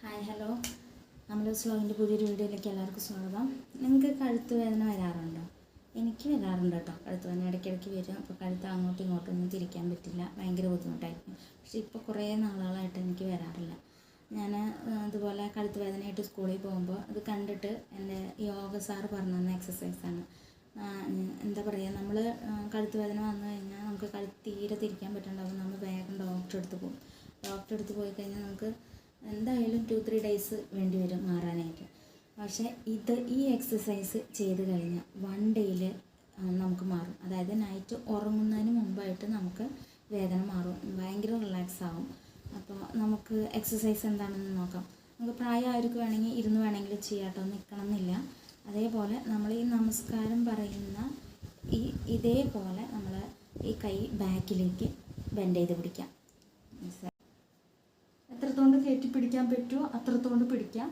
Hi hello. നമ്മൾ സ്ലോഗിന്റെ പുതിയൊരു വീഡിയോയിലേക്ക് എല്ലാവർക്കും സ്വാഗതം. നിങ്ങൾക്ക് കഴുത്ത് വേദന വരാറുണ്ടോ? എനിക്ക് വരാറുണ്ട് കേട്ടോ. കഴുത്ത് വേദന ഇടയ്ക്കിടയ്ക്ക് വരും. അപ്പോൾ കഴുത്ത് അങ്ങോട്ടും ഇങ്ങോട്ടും ഒന്നും തിരിക്കാൻ പറ്റില്ല. ഭയങ്കര ബുദ്ധിമുട്ടായിരിക്കും. പക്ഷേ ഇപ്പോൾ കുറേ നാളുകളായിട്ട് എനിക്ക് വരാറില്ല. ഞാൻ അതുപോലെ കഴുത്ത് വേദനയായിട്ട് സ്കൂളിൽ പോകുമ്പോൾ അത് കണ്ടിട്ട് എന്റെ യോഗ സാറ് പറഞ്ഞു തന്ന എക്സസൈസാണ് എന്താ പറയുക നമ്മൾ കഴുത്ത് വേദന വന്നു കഴിഞ്ഞാൽ നമുക്ക് കഴുത്ത് തീരെ തിരിക്കാൻ പറ്റുന്നുണ്ടാവും നമ്മൾ വേഗം ഡോക്ടറെ അടുത്ത് പോകും. ഡോക്ടറെ അടുത്ത് പോയി കഴിഞ്ഞാൽ നമുക്ക് എന്തായാലും ടു ത്രീ ഡേയ്സ് വേണ്ടി വരും മാറാനായിട്ട്. പക്ഷേ ഇത് ഈ എക്സസൈസ് ചെയ്ത് കഴിഞ്ഞാൽ വൺ ഡേയിൽ നമുക്ക് മാറും. അതായത് നൈറ്റ് ഉറങ്ങുന്നതിന് മുമ്പായിട്ട് നമുക്ക് വേദന മാറും. ഭയങ്കര റിലാക്സ് ആവും. അപ്പോൾ നമുക്ക് എക്സസൈസ് എന്താണെന്ന് നോക്കാം. നമുക്ക് പ്രായമായവർക്ക് വേണമെങ്കിൽ ഇരുന്ന് വേണമെങ്കിൽ ചെയ്യാട്ടോ നിൽക്കണം എന്നില്ല അതേപോലെ നമ്മൾ ഈ നമസ്കാരം പറയുന്ന ഈ ഇതേപോലെ നമ്മൾ ഈ കൈ ബാക്കിലേക്ക് ബെൻഡ് ചെയ്ത് പിടിക്കാം. കയറ്റി പിടിക്കാൻ പറ്റുമോ അത്രത്തോണ്ട് പിടിക്കാം.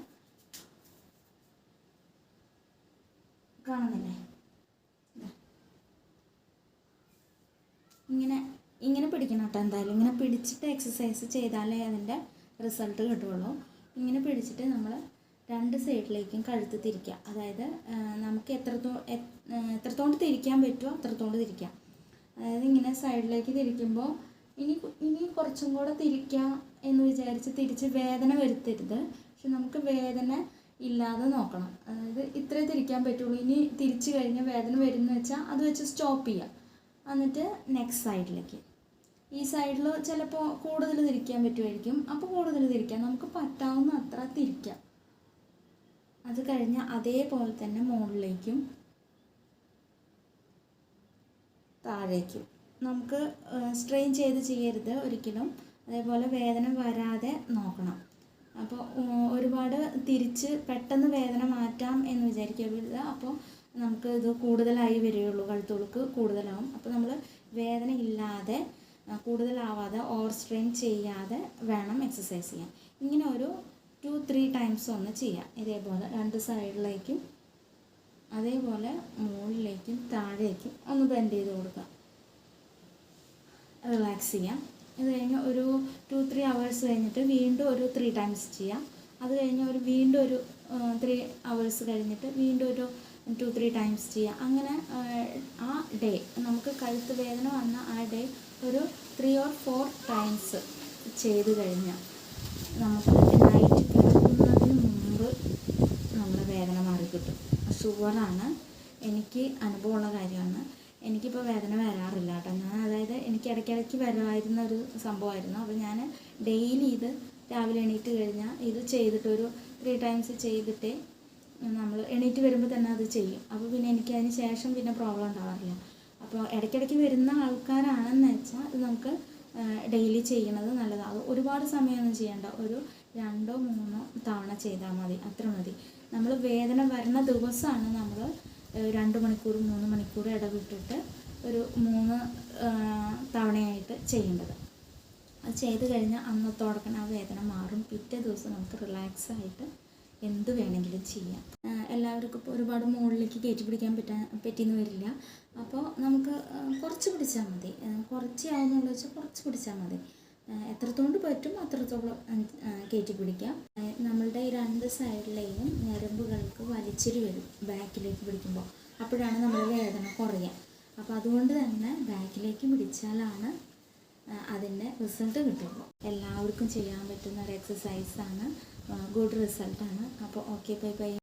കാണുന്നില്ലേ. ഇങ്ങനെ ഇങ്ങനെ പിടിക്കണം കേട്ടോ എന്തായാലും. ഇങ്ങനെ പിടിച്ചിട്ട് എക്സസൈസ് ചെയ്താലേ അതിന്റെ റിസൾട്ട് കിട്ടുള്ളൂ. ഇങ്ങനെ പിടിച്ചിട്ട് നമ്മൾ രണ്ട് സൈഡിലേക്കും കഴുത്ത് തിരിക്കുക. അതായത് നമുക്ക് എത്രത്തോ എത്രത്തോണ്ട് തിരിക്കാൻ പറ്റുമോ അത്രത്തോണ്ട് തിരിക്കാം. അതായത് ഇങ്ങനെ സൈഡിലേക്ക് തിരിക്കുമ്പോൾ ഇനി ഇനി കുറച്ചും കൂടെ തിരിക്കാം എന്ന് വിചാരിച്ച് തിരിച്ച് വേദന വരുത്തരുത്. പക്ഷെ നമുക്ക് വേദന ഇല്ലാതെ നോക്കണം. അതായത് ഇത്രേ തിരിക്കാൻ പറ്റുള്ളൂ. ഇനി തിരിച്ചു കഴിഞ്ഞാൽ വേദന വരുന്ന വെച്ചാൽ അത് വെച്ച് സ്റ്റോപ്പ് ചെയ്യുക എന്നിട്ട് നെക്സ്റ്റ് സൈഡിലേക്ക് ഈ സൈഡിൽ ചിലപ്പോൾ കൂടുതൽ തിരിക്കാൻ പറ്റുമായിരിക്കും അപ്പോൾ കൂടുതൽ തിരിക്കാം. നമുക്ക് പറ്റാവുന്ന അത്ര തിരിക്കാം. അത് കഴിഞ്ഞ് അതേപോലെ തന്നെ മുകളിലേക്കും താഴേക്കും. നമുക്ക് സ്ട്രെയിൻ ചെയ്ത് ചെയ്യരുത് ഒരിക്കലും. അതേപോലെ വേദന വരാതെ നോക്കണം. അപ്പോൾ ഒരുപാട് തിരിച്ച് പെട്ടെന്ന് വേദന മാറ്റാം എന്ന് വിചാരിക്കരുത്. അപ്പോൾ നമുക്ക് ഇത് കൂടുതലായി വരികയുള്ളൂ. കഴുത്തുകൾക്ക് കൂടുതലാവും. അപ്പോൾ നമ്മൾ വേദന ഇല്ലാതെ കൂടുതലാവാതെ ഓവർ സ്ട്രെയിൻ ചെയ്യാതെ വേണം എക്സസൈസ് ചെയ്യാൻ. ഇങ്ങനെ ഒരു ടു ത്രീ ടൈംസ് ഒന്ന് ചെയ്യാം. ഇതേപോലെ രണ്ട് സൈഡിലേക്കും അതേപോലെ മുകളിലേക്കും താഴേക്കും ഒന്ന് ബെൻഡ് ചെയ്ത് കൊടുക്കുക റിലാക്സ് ചെയ്യാം. ഇത് കഴിഞ്ഞ് ഒരു ടു ത്രീ അവേഴ്സ് കഴിഞ്ഞിട്ട് വീണ്ടും ഒരു ത്രീ ടൈംസ് ചെയ്യാം. അത് കഴിഞ്ഞ് ഒരു വീണ്ടും ഒരു ത്രീ അവേഴ്സ് കഴിഞ്ഞിട്ട് വീണ്ടും ഒരു ടു ത്രീ ടൈംസ് ചെയ്യാം. അങ്ങനെ ആ, ഡേ നമുക്ക് കഴുത്ത് വേദന വന്ന ആ ഡേ ഒരു ത്രീ ഓർ ഫോർ ടൈംസ് ചെയ്ത് കഴിഞ്ഞാൽ നമുക്ക് നൈറ്റ് കിടക്കുന്നതിന് മുമ്പ് നമ്മുടെ വേദന മാറിക്കിട്ടും ഷുഗറാണ് എനിക്ക് അനുഭവമുള്ള കാര്യമാണ്. എനിക്കിപ്പോൾ വേദന വരാറില്ല കേട്ടോ. ഞാൻ അതായത് എനിക്ക് ഇടയ്ക്കിടയ്ക്ക് വരുമായിരുന്ന ഒരു സംഭവമായിരുന്നു. അപ്പോൾ ഞാൻ ഡെയിലി ഇത് രാവിലെ എണീറ്റ് കഴിഞ്ഞാൽ ഇത് ചെയ്തിട്ട് ഒരു ത്രീ ടൈംസ് ചെയ്തിട്ട് നമ്മൾ എണീറ്റ് വരുമ്പോൾ തന്നെ അത് ചെയ്യും. അപ്പോൾ പിന്നെ എനിക്ക് അതിന് ശേഷം പിന്നെ പ്രോബ്ലം ഉണ്ടാവാറില്ല. അപ്പോൾ ഇടയ്ക്കിടയ്ക്ക് വരുന്ന ആൾക്കാരാണെന്ന് വെച്ചാൽ ഇത് നമുക്ക് ഡെയിലി ചെയ്യണത് നല്ലതാണ്. ഒരുപാട് സമയമൊന്നും ചെയ്യണ്ട. ഒരു രണ്ടോ മൂന്നോ തവണ ചെയ്താൽ മതി. അത്ര മതി. നമ്മൾ വേദന വരുന്ന ദിവസമാണ് നമ്മൾ രണ്ട് മണിക്കൂർ മൂന്ന് മണിക്കൂർ ഇടവിട്ടിട്ട് ഒരു മൂന്ന് തവണയായിട്ട് ചെയ്യേണ്ടത്. അത് ചെയ്ത് കഴിഞ്ഞാൽ അന്നത്തോടക്കണ ആ വേദന മാറും. പിറ്റേ ദിവസം നമുക്ക് റിലാക്സ് ആയിട്ട് എന്ത് വേണമെങ്കിലും ചെയ്യാം. എല്ലാവർക്കും ഇപ്പോൾ ഒരുപാട് മുകളിലേക്ക് കയറ്റി പിടിക്കാൻ പറ്റാൻ പറ്റിയെന്ന് വരില്ല. അപ്പോൾ നമുക്ക് കുറച്ച് പിടിച്ചാൽ മതി. കുറച്ച് ആവുന്നുള്ളൂ വെച്ചാൽ കുറച്ച് പിടിച്ചാൽ മതി. എത്രത്തോണ്ട് പറ്റും അത്രത്തോളം കയറ്റി പിടിക്കാം. നമ്മളുടെ ഈ രണ്ട് സൈഡിലെയും ഞരമ്പുകൾക്ക് വലിച്ചിരി വരും ബാക്കിലേക്ക് പിടിക്കുമ്പോൾ അപ്പോഴാണ് നമ്മൾ വേദന കുറയുക അപ്പോൾ അതുകൊണ്ട് തന്നെ ബാക്കിലേക്ക് പിടിച്ചാലാണ് അതിന്റെ റിസൾട്ട് കിട്ടുള്ളൂ. എല്ലാവർക്കും ചെയ്യാൻ പറ്റുന്ന ഒരു എക്സസൈസാണ് ഗുഡ് റിസൾട്ടാണ് അപ്പോൾ ഓക്കെ ബൈ ബൈ